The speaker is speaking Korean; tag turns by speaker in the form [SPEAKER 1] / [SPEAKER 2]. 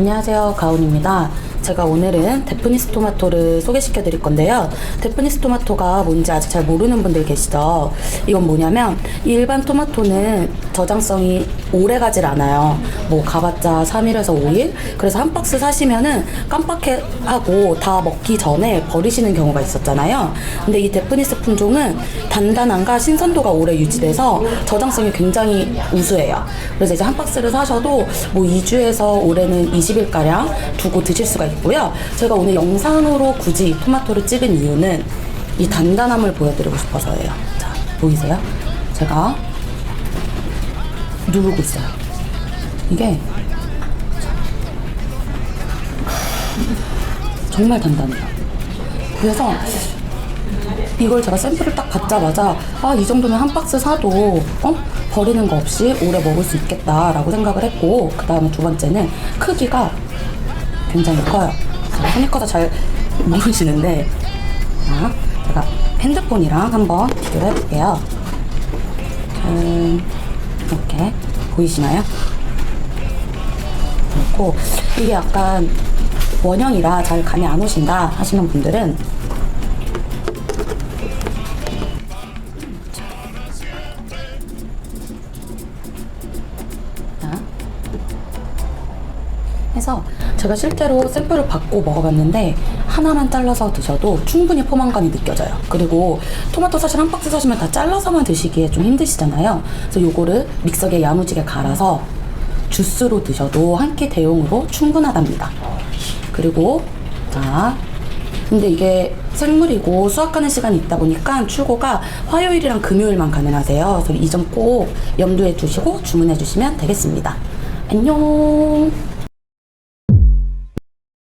[SPEAKER 1] 안녕하세요. 가온입니다. 제가 오늘은 데프니스 토마토를 소개시켜 드릴 건데요. 데프니스 토마토가 뭔지 아직 잘 모르는 분들 계시죠? 이건 뭐냐면 일반 토마토는 저장성이 오래 가질 않아요. 뭐 가봤자 3일에서 5일? 그래서 한 박스 사시면은 깜빡하고 다 먹기 전에 버리시는 경우가 있었잖아요. 근데 이 데프니스 품종은 단단함과 신선도가 오래 유지돼서 저장성이 굉장히 우수해요. 그래서 이제 한 박스를 사셔도 뭐 2주에서 올해는 20일가량 두고 드실 수가 있고 요. 제가 오늘 영상으로 굳이 토마토를 찍은 이유는 이 단단함을 보여드리고 싶어서예요. 자, 보이세요? 제가 누르고 있어요. 이게 정말 단단해요. 그래서 이걸 제가 샘플을 딱 받자마자 아 이 정도면 한 박스 사도 어 버리는 거 없이 오래 먹을 수 있겠다라고 생각을 했고 그 다음에 두 번째는 크기가 굉장히 커요. 커서 잘 모르시는데 자 제가 핸드폰이랑 한번 비교를 해볼게요. 음, 이렇게 보이시나요? 그렇고 이게 약간 원형이라 잘 감이 안 오신다 하시는 분들은 자. 해서 제가 실제로 샘플을 받고 먹어봤는데 하나만 잘라서 드셔도 충분히 포만감이 느껴져요. 그리고 토마토 사실 한 박스 사시면 다 잘라서만 드시기에 좀 힘드시잖아요. 그래서 요거를 믹서기에 야무지게 갈아서 주스로 드셔도 한 끼 대용으로 충분하답니다. 그리고 자 근데 이게 생물이고 수확하는 시간이 있다 보니까 출고가 화요일이랑 금요일만 가능하세요. 그래서 이 점 꼭 염두에 두시고 주문해 주시면 되겠습니다. 안녕.